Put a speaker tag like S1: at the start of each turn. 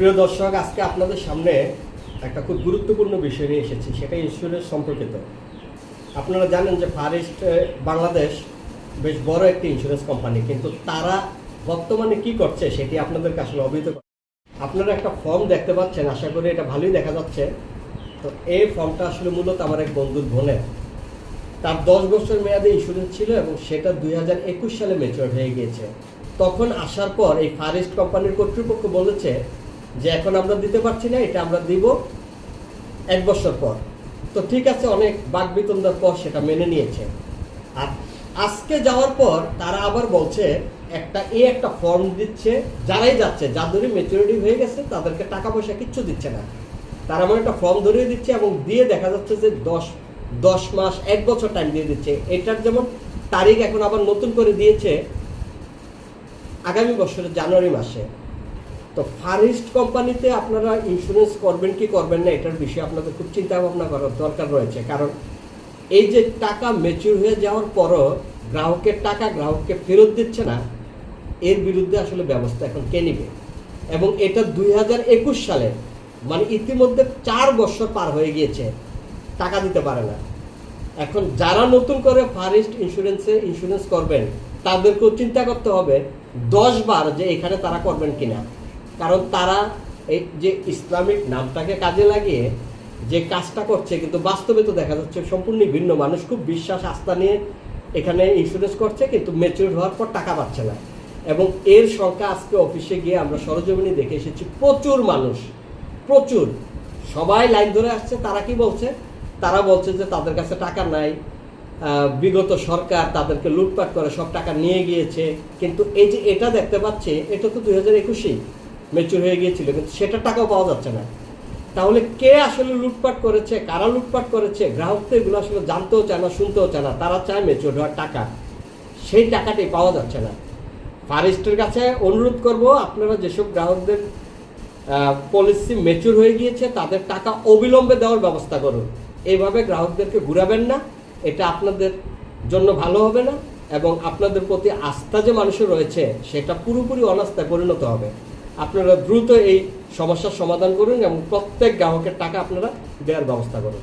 S1: প্রিয় দর্শক, আজকে আপনাদের সামনে একটা খুব গুরুত্বপূর্ণ বিষয় নিয়ে এসেছি সেটা ইন্স্যুরেন্স সম্পর্কিত। আপনারা জানেন যে ফারেস্ট বাংলাদেশ বেশ বড় একটি ইন্স্যুরেন্স কোম্পানি কিন্তু তারা বর্তমানে কি করছে সেটি আপনাদের কাছে অবহিত আপনারা একটা ফর্ম দেখতে পাচ্ছেন, আশা করি এটা ভালোই দেখা যাচ্ছে। তো এই ফর্মটা আসলে মূলত আমার এক বন্ধুর বোনের। তার দশ বছর মেয়াদে ইন্স্যুরেন্স ছিল এবং সেটা দুই হাজার একুশ সালে মেচুর হয়ে গিয়েছে। তখন আসার পর এই ফারেস্ট কোম্পানির কর্তৃপক্ষ বলেছে যে এখন আমরা দিতে পারছি না, এটা আমরা দিব এক বছর পর। তো ঠিক আছে, অনেক বাক বিতন্দার পর সেটা মেনে নিয়েছে। আর আজকে যাওয়ার পর তারা আবার বলছে, একটা এ একটা ফর্ম দিচ্ছে, যারাই যাচ্ছে যাদেরই মেচুরিটি হয়ে গেছে, তাদেরকে টাকা পয়সা কিচ্ছু দিচ্ছে না। তারা আমার একটা ফর্ম ধরিয়ে দিচ্ছে এবং দিয়ে দেখা যাচ্ছে যে দশ দশ মাস, এক বছর টাইম দিয়ে দিচ্ছে। এটার যেমন তারিখ এখন আবার নতুন করে দিয়েছে, আগামী বছরের জানুয়ারি মাসে। তো ফারেস্ট কোম্পানিতে আপনারা ইন্স্যুরেন্স করবেন কি করবেন না, এটার বিষয়ে আপনাদের খুব চিন্তা ভাবনা করার দরকার রয়েছে। কারণ এই যে টাকা মেচুর হয়ে যাওয়ার পরও গ্রাহকের টাকা গ্রাহককে ফেরত দিচ্ছে না, এর বিরুদ্ধে আসলে ব্যবস্থা এখন কে নিবে? এবং এটা দুই হাজার একুশ সালে মানে ইতিমধ্যে চার বছর পার হয়ে গিয়েছে, টাকা দিতে পারে না। এখন যারা নতুন করে ফারেস্ট ইন্স্যুরেন্সে ইন্স্যুরেন্স করবেন, তাদেরকেও চিন্তা করতে হবে দশ বার যে এখানে তারা করবেন কিনা। কারণ তারা এই যে ইসলামিক নামটাকে কাজে লাগিয়ে যে কাজটা করছে, কিন্তু বাস্তবে তো দেখা যাচ্ছে সম্পূর্ণ ভিন্ন। মানুষ খুব বিশ্বাস, আস্থা নিয়ে এখানে ইন্স্যুরেন্স করছে, কিন্তু ম্যাচিউর হওয়ার পর টাকা পাচ্ছে না। এবং এর সংখ্যা আজকে অফিসে গিয়ে আমরা সরজমিনি দেখে এসেছি, প্রচুর মানুষ, প্রচুর। সবাই লাইন ধরে আসছে, তারা কি বলছে? তারা বলছে যে তাদের কাছে টাকা নাই বিগত সরকার তাদেরকে লুটপাট করে সব টাকা নিয়ে গিয়েছে, কিন্তু এই যে এটা দেখতে পাচ্ছে, এটা তো দুই হাজার একুশেই। মেচুর হয়ে গিয়েছিল, কিন্তু সেটা টাকাও পাওয়া যাচ্ছে না। তাহলে কে আসলে লুটপাট করেছে, কারা লুটপাট করেছে? গ্রাহক তো এগুলো আসলে জানতেও চায় না, শুনতেও চায় না। তারা চায় মেচুর হওয়ার টাকা। সেই টাকাটি পাওয়া যাচ্ছে না। ফরেস্টের কাছে অনুরোধ করব, আপনারা যেসব গ্রাহকদের পলিসি মেচুর হয়ে গিয়েছে, তাদের টাকা অবিলম্বে দেওয়ার ব্যবস্থা করুন। এইভাবে গ্রাহকদেরকে ঘুরাবেন না। এটা আপনাদের জন্য ভালো হবে না। এবং আপনাদের প্রতি আস্থা যে মানুষের রয়েছে, সেটা পুরোপুরি অনাস্থায় পরিণত হবে। আপনারা দ্রুত এই সমস্যার সমাধান করুন এবং প্রত্যেক গ্রাহকের টাকা আপনারা দেওয়ার ব্যবস্থা করুন।